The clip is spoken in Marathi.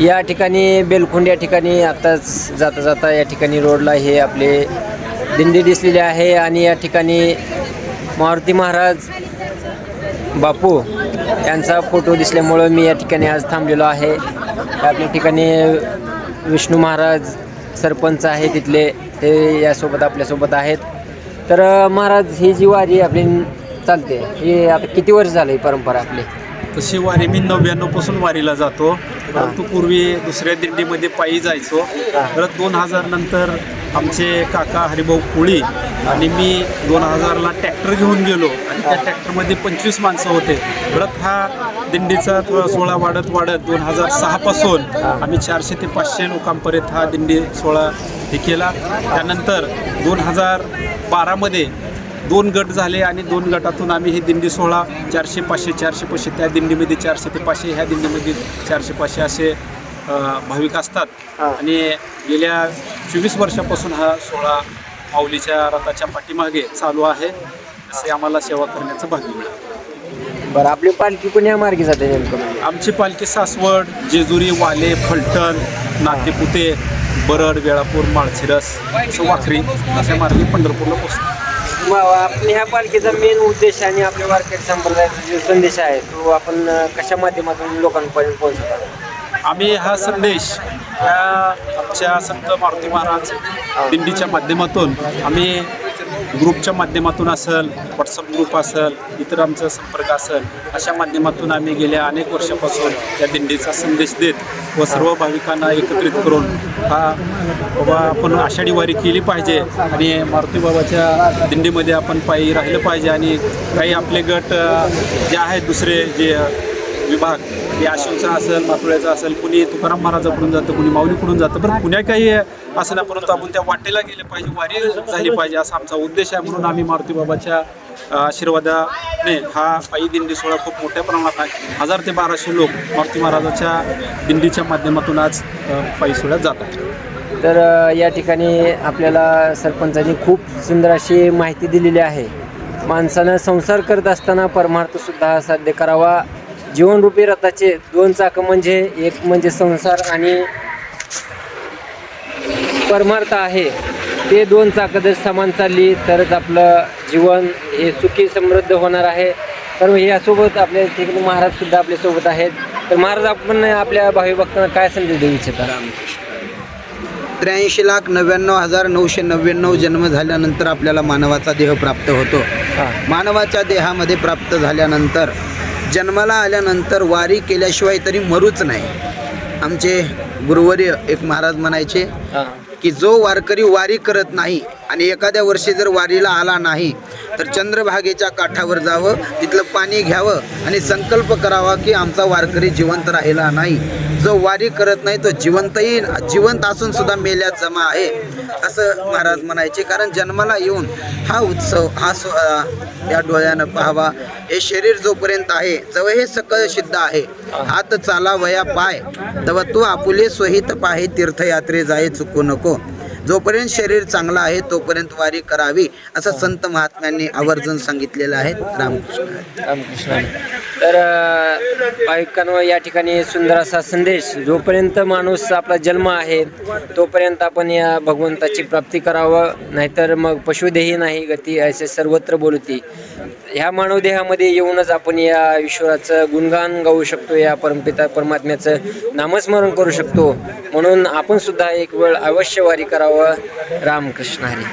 या ठिकाणी बेलखुंड या ठिकाणी आत्ताच जाता जाता या ठिकाणी रोडला हे आपले दिंडी दिसलेली आहे आणि या ठिकाणी मारुती महाराज बापू यांचा फोटो दिसल्यामुळं मी या ठिकाणी आज थांबलेलो आहे. आपल्या ठिकाणी विष्णू महाराज सरपंच आहे तिथले ते यासोबत आपल्यासोबत आहेत. तर महाराज ही जी वारी आपली चालते ही आता किती वर्ष झालं परंपरा आपली? तशी वारी मी नव्याण्णवपासून वारीला जातो. परंतु पूर्वी दुसऱ्या दिंडीमध्ये पायी जायचो. परत दोन हजार नंतर आमचे काका हरिभाऊ कोळी आणि मी दोन हजारला ट्रॅक्टर घेऊन गेलो. आणि त्या ट्रॅक्टरमध्ये पंचवीस माणसं होते. परत हा दिंडीचा थोडा सोहळा वाढत वाढत दोन हजार सहापासून आम्ही चारशे ते पाचशे लोकांपर्यंत हा दिंडी सोहळा हे केला. त्यानंतर दोन हजार बारामध्ये दोन गट झाले आणि दोन गटातून आम्ही ही दिंडी सोहळा चारशे पाचशे चारशे पाचशे त्या दिंडीमध्ये चारशे ते पाचशे ह्या दिंडीमध्ये चारशे पाचशे असे भाविक असतात. आणि गेल्या चोवीस वर्षापासून हा सोहळा माऊलीच्या रथाच्या पाठीमागे चालू आहे असे आम्हाला सेवा करण्याचं भाग्य मिळालं बरं आपली पालखी कोण्या मार्गी जाते नेमकं म्हणजे? आमची पालखी सासवड जेजुरी वाले फलटण नातेपुते बरड वेळापूर माळशिरस वाखरी अशा मार्गे पंढरपूरला मग आपल्या ह्या पालखीचा मेन उद्देश आणि आपल्या वारकरी संप्रदायाचा जो संदेश आहे तो आपण कशा माध्यमातून लोकांपर्यंत पोहोचवतो? आम्ही हा संदेश आमच्या संत मारुती महाराज दिंडीच्या माध्यमातून आम्ही ग्रुपच्या माध्यमातून असेल व्हॉट्सअप ग्रुप असेल इतर आमचा संपर्क असेल अशा माध्यमातून आम्ही गेल्या अनेक वर्षापासून त्या दिंडीचा संदेश देत व सर्व भाविकांना एकत्रित करून हा बाबा आपण आषाढी वारी केली पाहिजे आणि मारुती बाबाच्या दिंडीमध्ये आपण पायी राहिलं पाहिजे आणि काही आपले गट जे आहेत दुसरे जे विभाग. हे आशिवचा असेल मातुळ्याचा असेल कुणी तुकाराम महाराजाकडून जातं कुणी माऊलीकडून जातं पण कुण्या काही असं ना परंतु आपण त्या वाटेला गेले पाहिजे वारी झाली पाहिजे असा आमचा उद्देश आहे. म्हणून आम्ही मारुती बाबाच्या आशीर्वादाने हा पायी दिंडी सोहळा खूप मोठ्या प्रमाणात आहे. हजार ते बाराशे लोक मारुती महाराजाच्या दिंडीच्या माध्यमातून आज पायी सोहळ्यात जातात. तर या ठिकाणी आपल्याला सरपंचांनी खूप सुंदर अशी माहिती दिलेली आहे. माणसानं संसार करत असताना परमार्थसुद्धा साध्य करावा जीवनरूपी रथाचे दोन चाकं म्हणजे एक म्हणजे संसार आणि परमार्थ आहे. ते दोन चाकं जर समान चालली तरच आपलं जीवन हे सुखी समृद्ध होणार आहे. तर यासोबत आपल्या ठिकाणी महाराजसुद्धा आपल्यासोबत आहेत. तर महाराज आपण आपल्या भावी भक्तांना काय संदेश देऊ इच्छिता? त्र्याऐंशी लाख नव्याण्णव हजार नऊशे नव्याण्णव जन्म झाल्यानंतर आपल्याला मानवाचा देह प्राप्त होतो. मानवाच्या देहामध्ये प्राप्त झाल्यानंतर जन्माला आल्यानंतर वारी केल्याशिवाय तरी मरूच नाही. आमचे गुरुवर्य एक महाराज म्हणायचे की जो वारकरी वारी करत नाही आणि एखाद्या वर्षी जर वारीला आला नाही तर चंद्रभागेच्या काठावर जावं तिथलं पाणी घ्यावं आणि संकल्प करावा की आमचा वारकरी जिवंत राहिला नाही. जो वारी करत नाही तो जिवंतही जिवंत असून सुद्धा मेल्यात जमा आहे असं महाराज म्हणायचे. कारण जन्माला येऊन हा उत्सव हा सो या डोळ्यानं पाहावा. हे शरीर जोपर्यंत आहे जवळ हे सकळ सिद्ध आहे. हात चाला वया पाय तव तू आपुले सोहित पाहे तीर्थयात्रे जाय चुकू नको. जोपर्यंत शरीर चांगलं आहे तोपर्यंत वारी करावी असं संत महात्म्यांनी आवर्जून सांगितलेलं आहे रामकृष्ण. रामकृष्ण. तर भाविकांवर या ठिकाणी सुंदर असा संदेश. जोपर्यंत माणूस आपला जन्म आहे तोपर्यंत आपण या भगवंताची प्राप्ती करावं नाहीतर मग पशुदेही नाही गती असे सर्वत्र बोलती. ह्या मानवदेहामध्ये येऊनच आपण या ईश्वराचं गुणगान गाऊ शकतो या परमपिता परमात्म्याचं नामस्मरण करू शकतो. म्हणून आपण सुद्धा एक वेळ अवश्य वारी करावं. रामकृष्ण हरी.